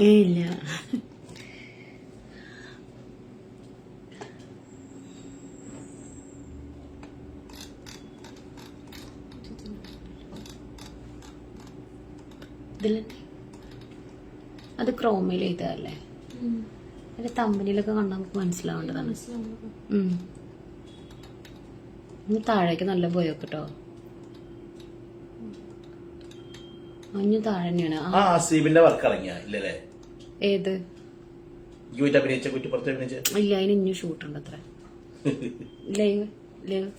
ഇല്ല. അത് ക്രോമിൽ ചെയ്തതല്ലേ അതിന്റെ തമ്പനിയിലൊക്കെ കണ്ടാൽ നമുക്ക് മനസ്സിലാവേണ്ടതാണ്. താഴേക്ക് നല്ല പോയോ കേട്ടോ അഞ്ഞു താഴെയാണ് ആ, ആസീബിന്റെ വർക്ക് ഇറങ്ങിയ. ഇല്ലല്ലേ? ഏത്? യുവിറ്റ് അഭിനയിച്ച കുറ്റിപ്പുറത്ത് അഭിനയിച്ച? ഇല്ല അതിന് ഇനി ഷൂട്ട് ഉണ്ട് അത്ര. ലൈവ് ലൈവ്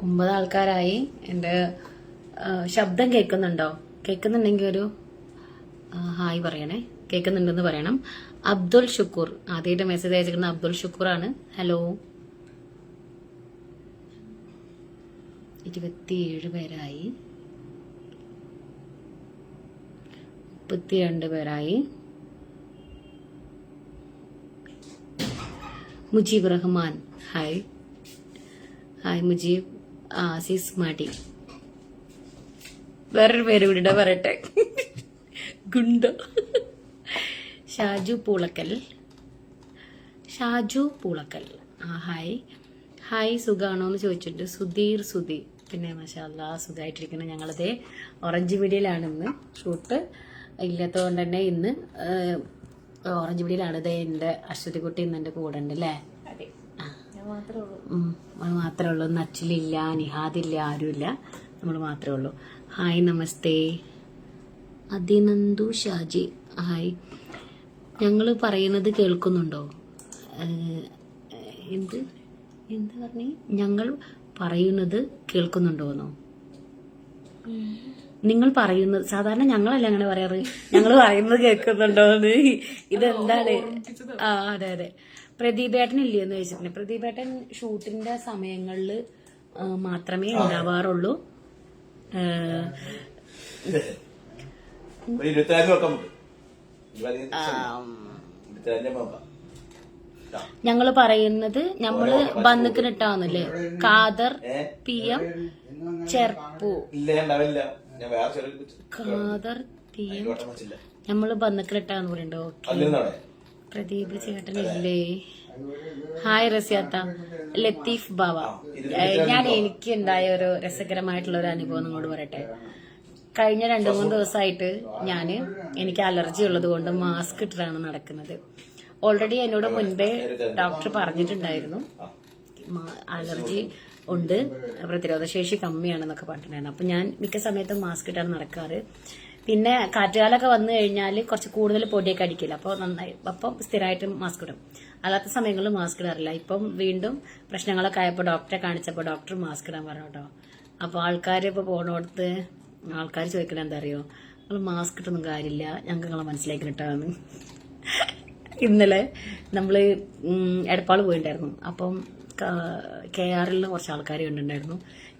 ഒമ്പത് ആൾക്കാരായി എന്റെ ശബ്ദം കേൾക്കുന്നുണ്ടോ? കേൾക്കുന്നുണ്ടെങ്കിൽ ഒരു ഹായ് പറയണേ. കേൾക്കുന്നുണ്ടെന്ന് പറയണം. അബ്ദുൽ ഷുക്കൂർ. ആദ്യമായിട്ട് മെസ്സേജ് അയച്ചിരിക്കുന്നത് അബ്ദുൽ ഷുക്കൂർ ആണ് ഹലോ ഇരുപത്തിയേഴ് പേരായി. മുപ്പത്തിരണ്ട് പേരായി. Mujeeb Rahman. Hi hi Mujeeb. ആസിസ് മാടി. വേറൊരു പേര് ഇവിടെ പറയട്ടെ. ഗുണ്ട. ഷാജു പൂളക്കൽ. ഷാജു പൂളക്കൽ. ആ ഹായ്. ഹായ് സുഖാണോ എന്ന് ചോദിച്ചിട്ടുണ്ട്. സുധീർ സുധി. പിന്നെ മഷാല്ല സുഖമായിട്ടിരിക്കുന്നു ഞങ്ങളത് ഓറഞ്ച് വീഡിയോയിലാണ് ഇന്ന് ഷൂട്ട് ഇല്ലാത്തതുകൊണ്ട് തന്നെ ഇന്ന് ഓറഞ്ച് വീഡിയോയിലാണ് ഇതേ എന്റെ അശ്വതി കുട്ടി ഇന്ന് എന്റെ കൂടെ ഉണ്ട് അല്ലേ? മാത്രമേ ഉള്ളൂ. ഇന്ന് അച്ചിലില്ല നിഹാദില്ല ആരുമില്ല. നമ്മൾ മാത്രമേ ഉള്ളൂ. ഹായ് നമസ്തേ. അതിനന്ദു ഷാജി. ഹായ്. ഞങ്ങൾ പറയുന്നത് കേൾക്കുന്നുണ്ടോ? എന്ത്? എന്ത് പറഞ്ഞേ? ഞങ്ങൾ പറയുന്നത് കേൾക്കുന്നുണ്ടോന്നോ? നിങ്ങൾ പറയുന്നത് സാധാരണ ഞങ്ങളല്ല അങ്ങനെ പറയാറ്? ഞങ്ങൾ പറയുന്നത് കേൾക്കുന്നുണ്ടോ എന്ന് ഇതെന്താണ് ആ അതെ അതെ. പ്രദീപേട്ടൻ ഇല്ലേ എന്ന് ചോദിച്ചിട്ടുണ്ട്. പ്രദീപേട്ടൻ ഷൂട്ടിന്റെ സമയങ്ങളിൽ മാത്രമേ ഉണ്ടാവാറുള്ളൂ. നോക്കാം നമുക്ക് പറയുന്നത് ഞമ്മൾ ബന്ധുക്കിനിട്ടാവുന്നില്ലേ Kader P M ചെർപ്പു. Kader P M ഞമ്മൾ ബന്ധുക്കിന് നമ്മൾ ബന്ധക്കിനിട്ടാന്ന് പറയണ്ടോ? ഓക്കെ. പ്രദീപ് ചേട്ടനില്ലേ? ഹായ് റസിയാത്ത. ലത്തീഫ് ബാബ ഞാൻ എനിക്ക് ഉണ്ടായ ഒരു രസകരമായിട്ടുള്ള ഒരു അനുഭവം നിങ്ങളോട് പറയട്ടെ? കഴിഞ്ഞ രണ്ടു മൂന്ന് ദിവസമായിട്ട് ഞാൻ എനിക്ക് അലർജി ഉള്ളത് കൊണ്ട് മാസ്ക് ഇട്ടിട്ടാണ് നടക്കുന്നത്. ഓൾറെഡി എന്നോട് മുൻപേ ഡോക്ടർ പറഞ്ഞിട്ടുണ്ടായിരുന്നു. അലർജി ഉണ്ട് പ്രതിരോധശേഷി കമ്മിയാണെന്നൊക്കെ പറഞ്ഞിട്ടുണ്ടായിരുന്നു. അപ്പൊ ഞാൻ മിക്ക സമയത്തും മാസ്ക് ഇട്ടാണ് നടക്കാറ്. പിന്നെ കാറ്റുകാലൊക്കെ വന്നു കഴിഞ്ഞാൽ കുറച്ച് കൂടുതൽ പൊടിയൊക്കെ അടിക്കില്ല. അപ്പോൾ നന്നായി അപ്പം സ്ഥിരമായിട്ട് മാസ്ക് ഇടും. അല്ലാത്ത സമയങ്ങളിൽ മാസ്ക് ഇടാറില്ല. ഇപ്പം വീണ്ടും പ്രശ്നങ്ങളൊക്കെ ആയപ്പോൾ ഡോക്ടറെ കാണിച്ചപ്പോൾ ഡോക്ടർ മാസ്ക് ഇടാൻ പറഞ്ഞു കേട്ടോ. അപ്പോൾ ആൾക്കാർ ഇപ്പോൾ പോണോടത്ത് ആൾക്കാർ ചോദിക്കണ എന്താ അറിയോ നിങ്ങൾ മാസ്ക് ഇട്ടൊന്നും കാര്യമില്ല. ഞങ്ങൾക്ക് നിങ്ങളെ മനസ്സിലാക്കി കിട്ടാന്ന് ഇന്നലെ നമ്മൾ എടപ്പാൾ പോയിണ്ടായിരുന്നു. അപ്പം കെ ആറിൽ കുറച്ച് ആൾക്കാർ കണ്ടിട്ടുണ്ടായിരുന്നു.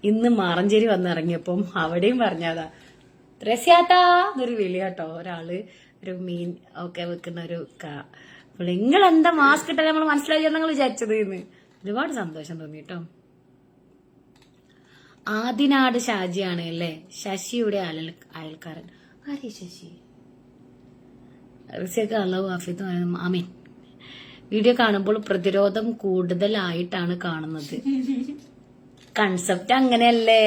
ഇന്ന് മാറഞ്ചേരി വന്നിറങ്ങിയപ്പം അവിടെയും പറഞ്ഞതാ രസ്യാട്ടാ എന്നൊരു വിളി ഒരാൾ ഒരു മീൻ ഒക്കെ വെക്കുന്ന ഒരു നിങ്ങൾ എന്താ മാസ്ക് ഇട്ടാൽ നമ്മൾ മനസ്സിലാക്കി നിങ്ങൾ വിചാരിച്ചത് എന്ന്. ഒരുപാട് സന്തോഷം തോന്നി കേട്ടോ ആദിനാട് ഷാജിയാണ് അല്ലേ? ശശിയുടെ അയൽ അയൽക്കാരൻ. ആരേ ശശി? റിസക്ക് അള്ളാഹു ഹാഫിദ് ആമീൻ. വീഡിയോ കാണുമ്പോൾ പ്രതിരോധം കൂടുതലായിട്ടാണ് കാണുന്നത്. കൺസെപ്റ്റ് അങ്ങനെയല്ലേ?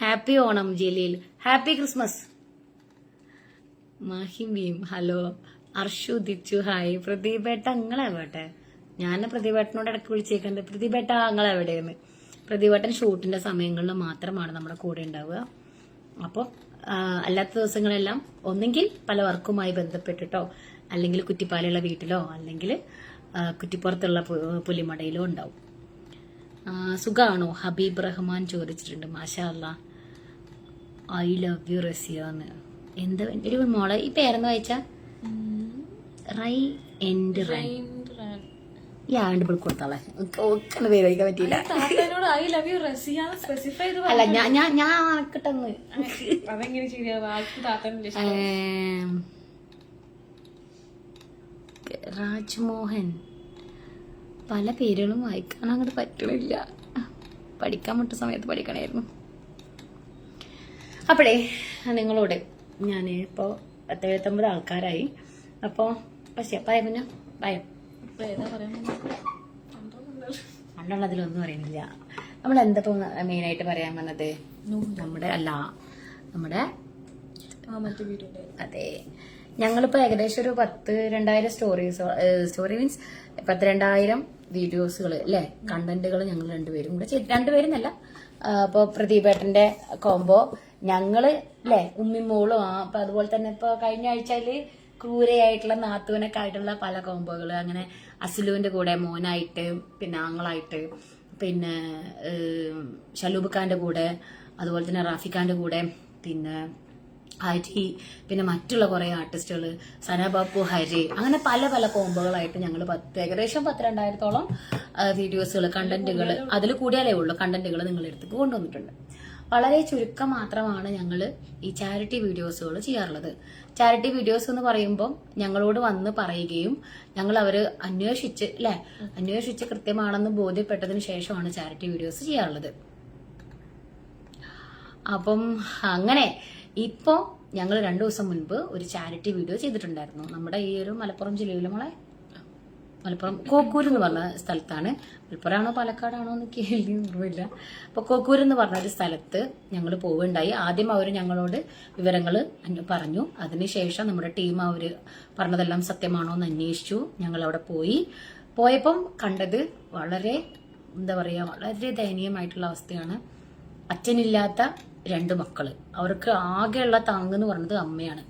Happy Onam Jaleel. Happy Christmas Mahim Bheem. Hello. Arshu Dichu. Hi പ്രദീപേട്ട അങ്ങളെവിടെ ഞാൻ പ്രദീപേട്ടനോട് ഇടയ്ക്ക് വിളിച്ചേക്കണ്ട് പ്രദീപേട്ട അങ്ങളെവിടെയെന്ന് പ്രദീപേട്ടൻ ഷൂട്ടിന്റെ സമയങ്ങളിൽ മാത്രമാണ് നമ്മുടെ കൂടെ ഉണ്ടാവുക. അപ്പോൾ അല്ലാത്ത ദിവസങ്ങളെല്ലാം ഒന്നെങ്കിൽ പല വർക്കുമായി ബന്ധപ്പെട്ടിട്ടോ അല്ലെങ്കിൽ കുറ്റിപ്പാലയുള്ള വീട്ടിലോ അല്ലെങ്കിൽ കുറ്റിപ്പുറത്തുള്ള പുലിമടയിലോ ഉണ്ടാവും. സുഖാണോ? ഹബീബ് റഹ്മാൻ ചോദിച്ചിട്ടുണ്ട് മാഷാല്ല ഐ ലവ് യു റസിയാന്ന് എന്താ എന്റെ ഒരു മോളെ ഈ പേരെന്ന് വായിച്ചാ? റൈ എൻഡ് റൈ. ഈ ആണ്ട് ഇപ്പോൾ കൊടുത്താളെ. ഓക്കണ പേര് വായിക്കാൻ പറ്റിയില്ല. താത്തനോട് ഐ ലവ് യു സ്പെസിഫൈ ചെയ്ത് അല്ല ഞാൻ ഞാൻ ഞാൻ ആക്കട്ടെന്ന് അതെങ്ങനെ ശരിയാവും രാജ്മോഹൻ. പല പേരുകളും വായിക്കാൻ അങ്ങോട്ട് പറ്റണില്ല. പഠിക്കാൻ മുട്ട സമയത്ത് പഠിക്കണമായിരുന്നു അപ്പോഴേ നിങ്ങളോട് ഞാൻ ഇപ്പോൾ പത്ത് എഴുപത്തൊമ്പത് ആൾക്കാരായി. അപ്പോൾ പക്ഷേ ഭയം പിന്നെ ഭയം ഇപ്പൊ അറിയുന്നില്ല. നമ്മൾ എന്താ മെയിനായിട്ട് പറയാൻ വന്നത്? നമ്മുടെ അല്ല നമ്മുടെ അതെ. ഞങ്ങളിപ്പോ ഏകദേശം ഒരു പത്ത് രണ്ടായിരം സ്റ്റോറീസ് സ്റ്റോറി മീൻസ് പത്ത് രണ്ടായിരം വീഡിയോസുകൾ അല്ലെ? കണ്ടന്റുകൾ ഞങ്ങൾ രണ്ടുപേരും കൂടെ ചെയ്തു. രണ്ടുപേരും അല്ല പ്രദീപ് പ്രദീപേട്ടന്റെ കോംബോ ഞങ്ങൾ അല്ലെ ഉമ്മിമോളും ആ അപ്പൊ അതുപോലെ തന്നെ ഇപ്പൊ കഴിഞ്ഞ ആഴ്ചയിൽ ക്രൂരയായിട്ടുള്ള നാത്തുവിനൊക്കെ ആയിട്ടുള്ള പല കോമ്പോകൾ അങ്ങനെ അസുലുവിന്റെ കൂടെ മോനായിട്ട് പിന്നെ ആങ്ങളായിട്ട് പിന്നെ ഷലൂബ് കൂടെ അതുപോലെ തന്നെ റാഫിഖാന്റെ കൂടെ പിന്നെ ഹരി പിന്നെ മറ്റുള്ള കുറെ ആർട്ടിസ്റ്റുകൾ സനബാപ്പു ഹരി അങ്ങനെ പല പല കോമ്പുകളായിട്ട് ഞങ്ങൾ പത്ത് ഏകദേശം പത്ത് രണ്ടായിരത്തോളം വീഡിയോസുകൾ കണ്ടന്റുകൾ അതിൽ കൂടിയാലേ ഉള്ളൂ. കണ്ടന്റുകൾ നിങ്ങളെടുത്ത് കൊണ്ടുവന്നിട്ടുണ്ട്. വളരെ ചുരുക്കം മാത്രമാണ് ഞങ്ങൾ ഈ ചാരിറ്റി വീഡിയോസുകൾ ചെയ്യാറുള്ളത്. ചാരിറ്റി വീഡിയോസ് എന്ന് പറയുമ്പോൾ ഞങ്ങളോട് വന്ന് പറയുകയും ഞങ്ങൾ അവർ അന്വേഷിച്ച് അല്ലെ അന്വേഷിച്ച് കൃത്യമാണെന്ന് ബോധ്യപ്പെട്ടതിന് ശേഷമാണ് ചാരിറ്റി വീഡിയോസ് ചെയ്യാറുള്ളത്. അപ്പം അങ്ങനെ ഇപ്പോൾ ഞങ്ങൾ രണ്ടു ദിവസം മുൻപ് ഒരു ചാരിറ്റി വീഡിയോ ചെയ്തിട്ടുണ്ടായിരുന്നു. നമ്മുടെ ഈ ഒരു മലപ്പുറം ജില്ലയിലെ നമ്മളെ മലപ്പുറം കോക്കൂർ എന്ന് പറഞ്ഞ സ്ഥലത്താണ്. മലപ്പുറമാണോ പാലക്കാടാണോ എന്ന് കേൾവി ഓർമ്മയില്ല. അപ്പൊ കോക്കൂർ എന്ന് പറഞ്ഞ ഒരു സ്ഥലത്ത് ഞങ്ങൾ പോവുകയുണ്ടായി. ആദ്യം അവർ ഞങ്ങളോട് വിവരങ്ങൾ പറഞ്ഞു. അതിനുശേഷം നമ്മുടെ ടീം അവർ പറഞ്ഞതെല്ലാം സത്യമാണോ എന്ന് അന്വേഷിച്ചു. ഞങ്ങൾ അവിടെ പോയി. പോയപ്പം കണ്ടത് വളരെ എന്താ പറയുക വളരെ ദയനീയമായിട്ടുള്ള അവസ്ഥയാണ്. അച്ഛനില്ലാത്ത രണ്ട് മക്കൾ. അവർക്ക് ആകെയുള്ള താങ്ങ് എന്ന് പറഞ്ഞത് അമ്മയാണ്.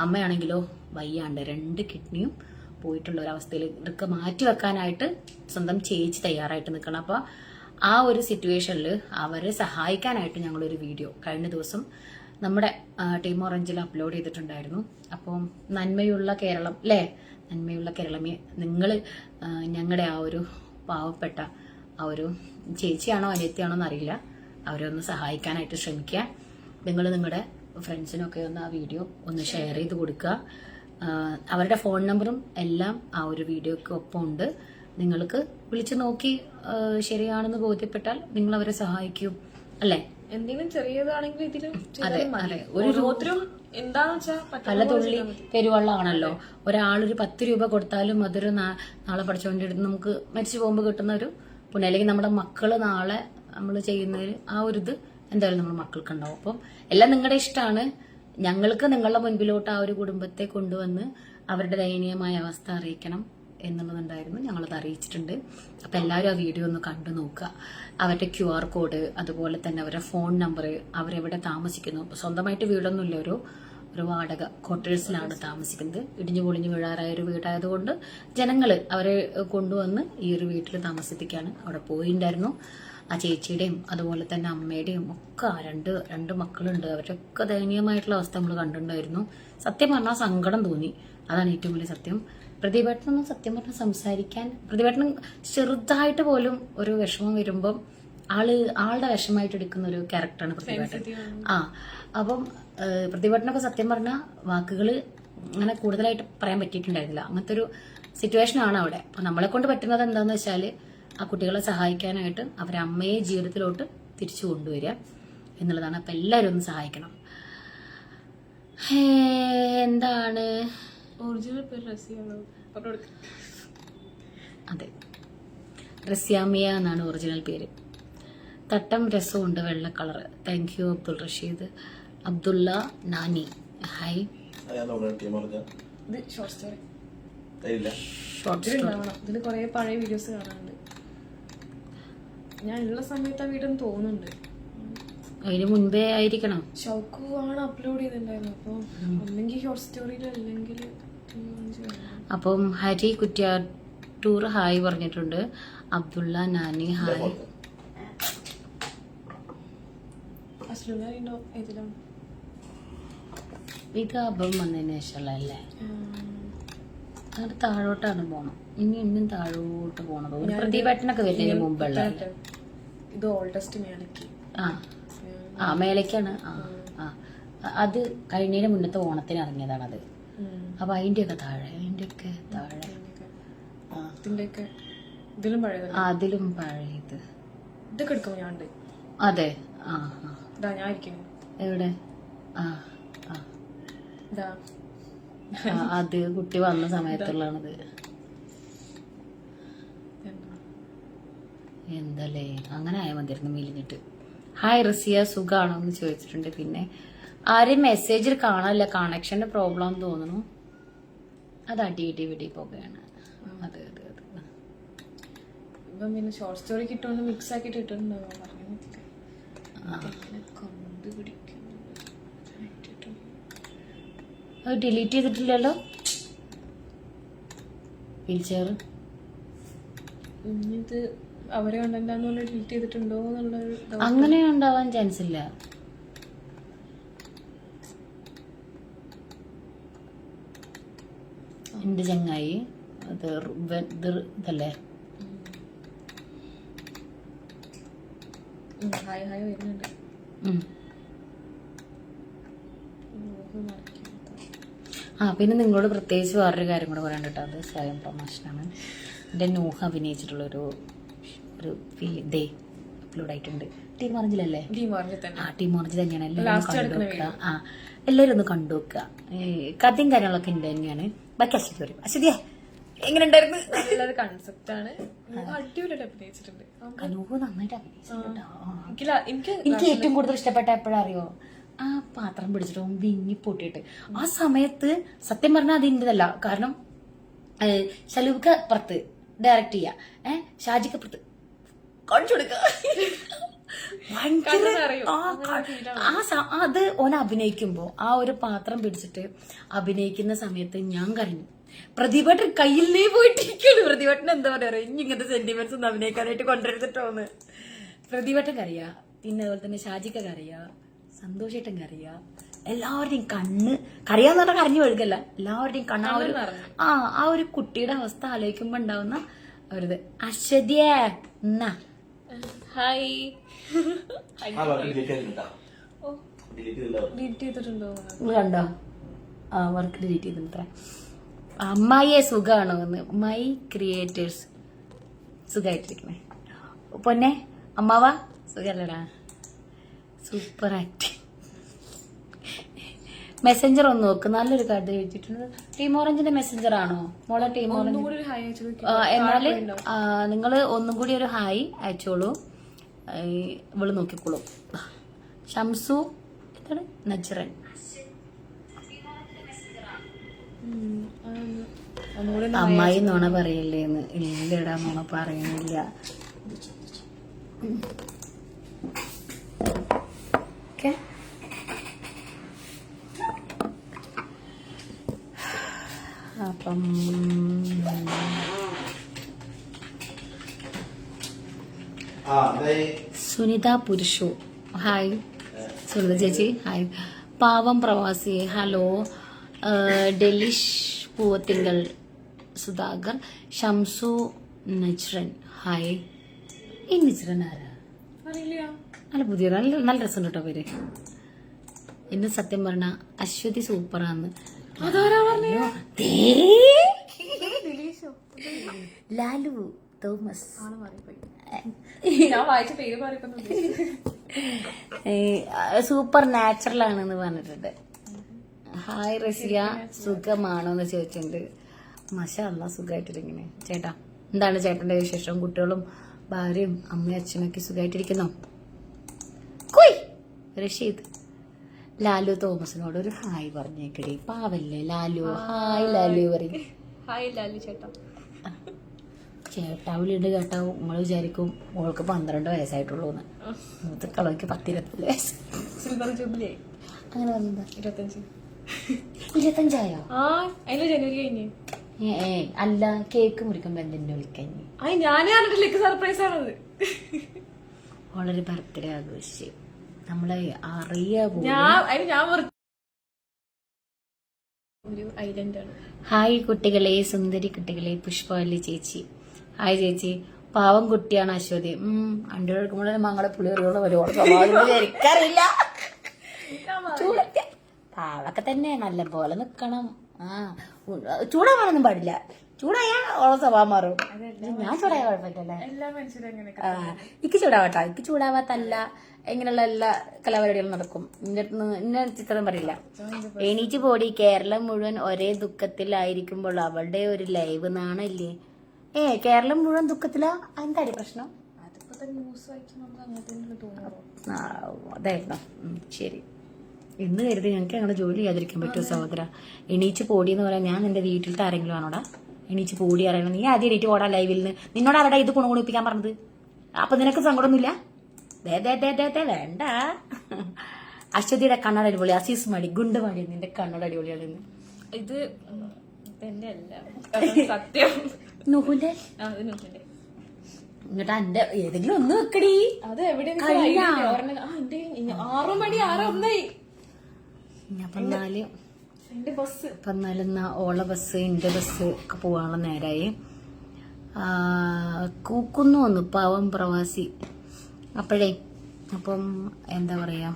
അമ്മയാണെങ്കിലോ വയ്യാണ്ട് രണ്ട് കിഡ്നിയും പോയിട്ടുള്ള ഒരു അവസ്ഥയിൽ ഇതൊക്കെ മാറ്റി വെക്കാനായിട്ട് സ്വന്തം ചേച്ചി തയ്യാറായിട്ട് നിൽക്കണം. അപ്പോൾ ആ ഒരു സിറ്റുവേഷനിൽ അവരെ സഹായിക്കാനായിട്ട് ഞങ്ങളൊരു വീഡിയോ കഴിഞ്ഞ ദിവസം നമ്മുടെ ടീം ഓറഞ്ചിൽ അപ്ലോഡ് ചെയ്തിട്ടുണ്ടായിരുന്നു. അപ്പോൾ നന്മയുള്ള കേരളം അല്ലേ നന്മയുള്ള കേരളമേ നിങ്ങൾ ഞങ്ങളുടെ ആ ഒരു പാവപ്പെട്ട ആ ഒരു ചേച്ചിയാണോ അനിയത്തിയാണോ എന്നറിയില്ല. അവരെ ഒന്ന് സഹായിക്കാനായിട്ട് ശ്രമിക്കുക. നിങ്ങൾ നിങ്ങളുടെ ഫ്രണ്ട്സിനൊക്കെ ഒന്ന് ആ വീഡിയോ ഒന്ന് ഷെയർ ചെയ്ത് കൊടുക്കുക. അവരുടെ ഫോൺ നമ്പറും എല്ലാം ആ ഒരു വീഡിയോയ്ക്ക് ഒപ്പം ഉണ്ട് നിങ്ങൾക്ക് വിളിച്ചു നോക്കി ശരിയാണെന്ന് ബോധ്യപ്പെട്ടാൽ നിങ്ങൾ അവരെ സഹായിക്കും. അല്ലേ? എന്തെങ്കിലും ചെറിയതാണെങ്കിൽ ഇതിലും അതെ അതെ. ഒരു രൂ- ഓരോരുത്തരും എന്താന്ന് വെച്ചാ പല തുള്ളി. പെരുവെള്ളമാണല്ലോ. ഒരാളൊരു പത്ത് രൂപ കൊടുത്താലും അതൊരു നാളെ പഠിച്ചുകൊണ്ട് എടുത്ത് നമുക്ക് മരിച്ചു പോകുമ്പോൾ കിട്ടുന്ന ഒരു പുണ്യം. അല്ലെങ്കിൽ നമ്മുടെ മക്കൾ നാളെ നമ്മൾ ചെയ്യുന്നതിൽ ആ ഒരു ഇത് എന്തായാലും നമ്മുടെ മക്കൾക്ക് ഉണ്ടാവും അപ്പം എല്ലാം നിങ്ങളുടെ ഇഷ്ടമാണ്. ഞങ്ങൾക്ക് നിങ്ങളുടെ മുൻപിലോട്ട് ആ ഒരു കുടുംബത്തെ കൊണ്ടുവന്ന് അവരുടെ ദയനീയമായ അവസ്ഥ അറിയിക്കണം എന്നുള്ളതുണ്ടായിരുന്നു. ഞങ്ങളത് അറിയിച്ചിട്ടുണ്ട്. അപ്പം എല്ലാവരും ആ വീഡിയോ ഒന്ന് കണ്ടു നോക്കുക. അവരുടെ ക്യു ആർ കോഡ് അതുപോലെ തന്നെ അവരുടെ ഫോൺ നമ്പർ അവരെവിടെ താമസിക്കുന്നു. സ്വന്തമായിട്ട് വീടൊന്നുമില്ല. ഒരു ഒരു വാടക ക്വാർട്ടേഴ്സിലാണ് താമസിക്കുന്നത്. ഇടിഞ്ഞു പൊളിഞ്ഞു വീഴാറായ ഒരു വീടായതുകൊണ്ട് ജനങ്ങൾ അവരെ കൊണ്ടുവന്ന് ഈ ഒരു വീട്ടിൽ താമസിപ്പിക്കാണ്. അവിടെ പോയിണ്ടായിരുന്നു. ആ ചേച്ചിയുടെയും അതുപോലെ തന്നെ അമ്മയുടെയും ഒക്കെ രണ്ട് രണ്ട് മക്കളുണ്ട്. അവരൊക്കെ ദയനീയമായിട്ടുള്ള അവസ്ഥ നമ്മൾ കണ്ടിട്ടുണ്ടായിരുന്നു. സത്യം പറഞ്ഞാൽ സങ്കടം തോന്നി. അതാണ് ഏറ്റവും വലിയ സത്യം. പ്രതിഭട്ടനൊന്നും സത്യം പറഞ്ഞാൽ സംസാരിക്കാൻ പ്രതിഭട്ടനം ചെറുതായിട്ട് പോലും ഒരു വിഷമം വരുമ്പം ആൾ ആളുടെ വിഷമമായിട്ട് എടുക്കുന്ന ഒരു ക്യാരക്ടറാണ് പ്രതിഭട്ടൻ. ആ അപ്പം പ്രതിഭട്ടനൊക്കെ സത്യം പറഞ്ഞ വാക്കുകൾ അങ്ങനെ കൂടുതലായിട്ട് പറയാൻ പറ്റിയിട്ടുണ്ടായിരുന്നില്ല. അങ്ങനത്തെ ഒരു സിറ്റുവേഷൻ ആണ് അവിടെ. അപ്പൊ നമ്മളെ കൊണ്ട് പറ്റുന്നത് എന്താന്ന് വെച്ചാൽ ആ കുട്ടികളെ സഹായിക്കാനായിട്ട് അവരെ അമ്മയെ ജീവിതത്തിലോട്ട് തിരിച്ചു കൊണ്ടുവരിക എന്നുള്ളതാണ്. അപ്പം എല്ലാവരും ഒന്ന് സഹായിക്കണം. ഹേ, എന്താണ്? ഒറിജിനൽ പേര് റസിയാണ്? അതെ. റസ്യാമിയ എന്നാണ് ഒറിജിനൽ പേര്. തട്ടം രസമുണ്ട് വെള്ള colour thank you Abdul Rasheed. Abdulla Nani. Hi short story തരില്ല ഷോർട്ട് സ്റ്റോറി ഇതിന് ഇതിൽ കുറെ പഴയ വീഡിയോസ് കാണാനുണ്ട്. ഞാൻ ഉള്ള സമയത്ത് ആ വീഡിയോ തോന്നുന്നുണ്ട്. അതിന് മുൻപേ ആയിരിക്കണം. ഷൗക്കു ആണ് അപ്ലോഡ് ചെയ്തിട്ടുണ്ടായിരുന്നു. അപ്പോൾ ഒന്നെങ്കിൽ ഷോർട്ട് സ്റ്റോറിയിൽ അല്ലെങ്കിൽ അപ്പം ഹരി കുറ്റ്യാട്ടൂർ ഹായ് പറഞ്ഞിട്ടുണ്ട്. അബ്ദുള്ള നാനി ഹായ്. ഇത് അപ്പം വന്നതിന് ശേഷമുള്ളതല്ലേ അങ്ങനെ താഴോട്ടാണ് പോണം. ഇനി ഇന്നും താഴോട്ട് പോണത് ഒരു പ്രതിഭട്ടനൊക്കെ വരുന്നതിന് മുമ്പുള്ള? ഇത് ഓൾഡസ്റ്റ് മേലക്ക് ആ. ആ മേലയ്ക്കാണ് ആ ആ. അത് കഴിഞ്ഞതിന് മുന്നത്തെ ഓണത്തിന് ഇറങ്ങിയതാണ് അത് അപ്പൊ അതിന്റെയൊക്കെ താഴെ അതിന്റെയൊക്കെ താഴെ. ഇതിലും പഴയത് അതിലും പഴയത്. ഇതൊക്കെ എടുക്കുമ്പോ ഞാൻ അതെ. ആ ആ. ഞാൻ എവിടെ? ആ ആ, അത് കുട്ടി വന്ന സമയത്തുള്ളതാണത്. എന്താ? എന്തല്ലേ? അങ്ങനെ ആയാൽ മതിയായിരുന്നു മെലിഞ്ഞിട്ട്. ഹായ് റസിയ സുഖാണോ എന്ന് ചോദിച്ചിട്ടുണ്ട്. പിന്നെ ആരും മെസ്സേജിൽ കാണാനില്ല. കണക്ഷന്റെ പ്രോബ്ലം തോന്നുന്നു. അത് അടി ഇടി വിടി പോകുകയാണ്. അതെ അതെ അതെ. ഇപ്പം പിന്നെ ഷോർട്ട് സ്റ്റോറി കിട്ടുമെന്ന് മിക്സ് ആക്കിയിട്ട് കിട്ടുന്നുണ്ടോ പറഞ്ഞു അത് ഡിലീറ്റ് ചെയ്തിട്ടില്ലല്ലോ. ഇത് അവരെ കണ്ടെന്താന്ന് പറഞ്ഞ് ഡിലീറ്റ് ചെയ്തിട്ടുണ്ടോ എന്നുള്ളൊരു. അങ്ങനെ ഉണ്ടാവാൻ ചാൻസ് ഇല്ല. എന്റെ ചങ്ങായി അത് ഇതല്ലേ? ഹായ് ഹായ് വരുന്നുണ്ട്. ആ പിന്നെ നിങ്ങളോട് പ്രത്യേകിച്ച് വേറൊരു കാര്യം കൂടെ പറയാൻ കേട്ടോ. അത് സ്വയം പ്രമോഷനാണ്. എന്റെ നൂഹ അഭിനയിച്ചിട്ടുള്ളൊരു ഒരു ദേ അപ്ലോഡ് ആയിട്ടുണ്ട്. ടീം ഓറഞ്ചിലല്ലേ? ആ ടീം തന്നെയാണ്. എല്ലാവരും കണ്ടു ആ എല്ലാവരും ഒന്ന് കണ്ടു നോക്കുക. കഥയും കാര്യങ്ങളൊക്കെ ഉണ്ട് തന്നെയാണ്. ബാക്കി അശ്വതി പറയും. അശ്വതിയെ എങ്ങനെ ഉണ്ടായിരുന്നു? നല്ലൊരു കൺസെപ്റ്റ് ആണ്. അടിപൊളിയായിട്ട് അഭിനയിച്ചിട്ടുണ്ട്. നന്നായിട്ട് അഭിനയിച്ചിട്ടുണ്ട്. എനിക്ക് ഏറ്റവും കൂടുതൽ ഇഷ്ടപ്പെട്ട എപ്പോഴാ അറിയോ? ആ പാത്രം പിടിച്ചിട്ട് അവൻ വിങ്ങി പൊട്ടിയിട്ട്. ആ സമയത്ത് സത്യം പറഞ്ഞാൽ അതിന്റെതല്ല. കാരണം ശലൂക്ക് അപ്പുറത്ത് ഡയറക്റ്റ് ചെയ്യാ. ഏഹ് ഷാജിക്ക് അപ്പുറത്ത്. കാണിച്ചു അത് ഓൻ അഭിനയിക്കുമ്പോ ആ ഒരു പാത്രം പിടിച്ചിട്ട് അഭിനയിക്കുന്ന സമയത്ത് ഞാൻ കരഞ്ഞു. പ്രതിഭട്ടൻ കയ്യിൽ നീ പോയിട്ടിരിക്കുന്നു പ്രതിഭട്ടൻ എന്താ പറയാ ഇനി ഇങ്ങനത്തെ സെന്റിമെന്റ്സ് ഒന്നും അഭിനയിക്കാനായിട്ട് കൊണ്ടുവരുന്നിട്ടോന്ന് പ്രതിഭട്ടൻ കറിയാ പിന്നെ അതുപോലെ തന്നെ ഷാജിക്ക കറിയാ സന്തോഷേട്ടൻ അറിയാം എല്ലാവരുടെയും കണ്ണ് കറിയാന്ന് പറഞ്ഞാൽ കരഞ്ഞു ഒഴുകല്ല എല്ലാവരുടെയും കണ്ണ് ആ ഒരു ആ ആ ഒരു കുട്ടിയുടെ അവസ്ഥ ആലോചിക്കുമ്പോ ഉണ്ടാവുന്ന അവരത് അശ്വതിയേ ഹായ്. കണ്ടോ? ആ വർക്ക് ഡിലീറ്റ് ചെയ്തിട്ട് അമ്മായിയെ സുഖാണോ എന്ന്. മൈ ക്രിയേറ്റേഴ്സ് സുഖമായിട്ടിരിക്കണേ പൊന്നെ അമ്മാവാ? സുഖല്ലടാ. സൂപ്പർ ആക്ടിങ് മെസ്സഞ്ചർ ഒന്ന് നോക്ക്. നല്ലൊരു കഥ വെച്ചിട്ടുണ്ട് ടീം ഓറഞ്ചിന്റെ മെസ്സഞ്ചർ ആണോ? മോളെ ടീം ഓറഞ്ച് എന്നാൽ നിങ്ങൾ ഒന്നും കൂടി ഒരു ഹായ് അയച്ചോളൂ ഇവൾ നോക്കിക്കോളൂ. ഷംസു എന്താണ്? നജറൻ. അമ്മായി നുണ പറയില്ലേന്ന്. ഇല്ലടാ നുണ പറയുന്നില്ല. ഓക്കെ. അപ്പം അതായി. സുനിത പുരുഷു. ഹായ് സുനിത ചേച്ചി ഹായ് പാവം പ്രവാസി hello. Delitzsch Poovathinkal Sudhakar Shamsu Najran. Hi ഈ നജ്രൻ ആരാ? നല്ല പുതിയ നല്ല നല്ല രസം കേട്ടോ പേര്. എന്ന് സത്യം പറഞ്ഞ അശ്വതി സൂപ്പറാന്ന്. ലാലു തോമസ്. സൂപ്പർ നാച്ചുറൽ ആണെന്ന് പറഞ്ഞിട്ടുണ്ട്. ഹായ് റസിയ സുഖമാണോ എന്ന് ചോദിച്ചിട്ടുണ്ട്. മഷാല്ല സുഖമായിട്ടിരിക്കണേ ചേട്ടാ എന്താണ് ചേട്ടന്റെ വിശേഷം? കുട്ടികളും ഭാര്യയും അമ്മയും അച്ഛനൊക്കെ സുഖമായിട്ടിരിക്കുന്നോ കുയ് റഷീദ്. ലാലു തോമസിനോട് ഒരു ഹായ് പറഞ്ഞേക്കടി. പാവല്ലേ ലാലു? ഹായ് ലാലു പറയും. ഹായ് ലാലു ചേട്ടാ. ചേട്ടാ വിളിയുണ്ട് കേട്ടാ. നമ്മൾ വിചാരിക്കും മോൾക്ക് പന്ത്രണ്ട് വയസ്സായിട്ടുള്ളൂ എന്ന് മൂത്ത കളവയ്ക്ക് പത്തിരുപത്തിൽ വയസ്സ്. Silver jubilee. അങ്ങനെ ഇരുപത്തഞ്ച്. ഇരുപത്തഞ്ചായോ? ജനുവരി കഴിഞ്ഞ്. ഏ അല്ല കേക്ക് മുറിക്കുമ്പോ എന്തിന്റെ വിളിക്കഞ്ഞ് ഞാൻ സർപ്രൈസ് ആണത്. വളരെ ബർത്ത്ഡേ ആഘോഷിച്ച്. നമ്മളെ അറിയ ഒരു ഹായ് കുട്ടികളെ സുന്ദരി കുട്ടികളെ പുഷ്പവല്ലി ചേച്ചി. ഹായ് ചേച്ചി. പാവം കുട്ടിയാണ് അശ്വതി. ഉം അണ്ടി എടുക്കുമ്പോഴേ മങ്ങളെ പുളിയറിയുള്ള ഒരുപാട് സ്വഭാവം എനിക്കറിയില്ല. ചൂടൊക്കെ. പാവൊക്കെ തന്നെ നല്ല പോലെ നിക്കണം. ആ ചൂടാവാനൊന്നും പാടില്ല. ചൂടായാ ഓളെ സ്വഭാവം മാറും. ഞാൻ ചൂടായ കുഴപ്പമില്ലല്ലേ ഇക്ക് ചൂടാവട്ടോ. ഇക്ക് ചൂടാവാത്തല്ല. ഇങ്ങനെയുള്ള എല്ലാ കലാപരിപാടികളും നടക്കും. ഇന്ന ഇന്ന ചിത്രം പറയില്ല. എണീച്ച് പോടി കേരളം മുഴുവൻ ഒരേ ദുഃഖത്തിലായിരിക്കുമ്പോൾ അവളുടെ ഒരു ലൈവ് നാണല്ലേ? ഏ കേരളം മുഴുവൻ ദുഃഖത്തിലാ? എന്താടി പ്രശ്നം? അതായിരുന്നു. ശരി. എന്ന് കരുതി ഞങ്ങൾക്ക് ഞങ്ങളുടെ ജോലി ചെയ്യാതിരിക്കാൻ പറ്റുമോ സഹോദര? എണീച്ച് പോടി എന്ന് പറയാൻ ഞാൻ നിന്റെ വീട്ടിലത്തെ ആരെങ്കിലും ആണോടാ? എണീച്ച് പോടി അറിയണം നീ ആദ്യം എണീറ്റ് പോടാ ലൈവിൽ നിന്ന്. നിന്നോട് ആരുടെ ഇത് ഗുണഗുണിപ്പിക്കാൻ പറഞ്ഞത്? അപ്പൊ നിനക്ക് സങ്കടമൊന്നുമില്ല വേണ്ട. അശ്വതിയുടെ കണ്ണട അടിപൊളി അസീസ് മടി ഗുണ്ട് മടി നിന്റെ കണ്ണട അടിപൊളിയാണ്. ഇത് ഉം, അല്ല. സത്യം. നുഹുന്റെ? എന്നിട്ട് എന്റെ ഏതെങ്കിലും ഒന്ന് വെക്കടി. അത് എവിടെ? ആറു മണി ആറ് ഒന്നായി. എന്റെ ഓള ബസ് എന്റെ ബസ് ഒക്കെ പോവാനുള്ള നേരായി. കൂക്കുന്നു വന്നു പാവം പ്രവാസി. അപ്പോഴേ അപ്പം എന്താ പറയാ?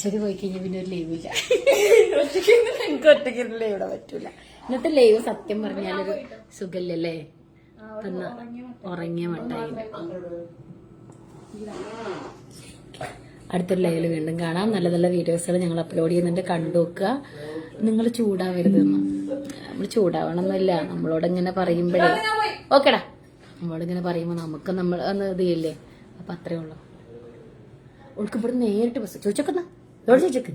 ശരി പോയി കഴിഞ്ഞാൽ പിന്നെ ഒരു ലൈവ് ഇല്ല. ഒറ്റയ്ക്ക് എനിക്ക് ഒറ്റയ്ക്ക് ലൈവ് ഇവിടെ പറ്റൂല. ഇന്നത്തെ ലൈവ് സത്യം പറഞ്ഞാലൊരു സുഖമില്ലല്ലേ തന്ന ഉറങ്ങിയ മട്ടായി. അടുത്തൊരു ലൈവിൽ വീണ്ടും കാണാം. നല്ല നല്ല വീഡിയോസുകൾ ഞങ്ങൾ അപ്ലോഡ് ചെയ്യുന്നുണ്ട്. കണ്ടു നോക്കുക. നിങ്ങൾ ചൂടാവരുതെന്ന് നമ്മൾ ചൂടാവണമെന്നില്ല. നമ്മളോട് ഇങ്ങനെ പറയുമ്പോഴേ. ഓക്കെടാ നമ്മളോട് ഇങ്ങനെ പറയുമ്പോൾ നമുക്ക് നമ്മൾ അന്ന് ഇത് ചെയ്യില്ലേ അപ്പൊ അത്രേ ഉള്ളൂ. ഓൾക്ക് ഇവിടെ നേരിട്ട് ബസ് ചോദിച്ചോക്കുന്ന ചോദിച്ചോക്ക്.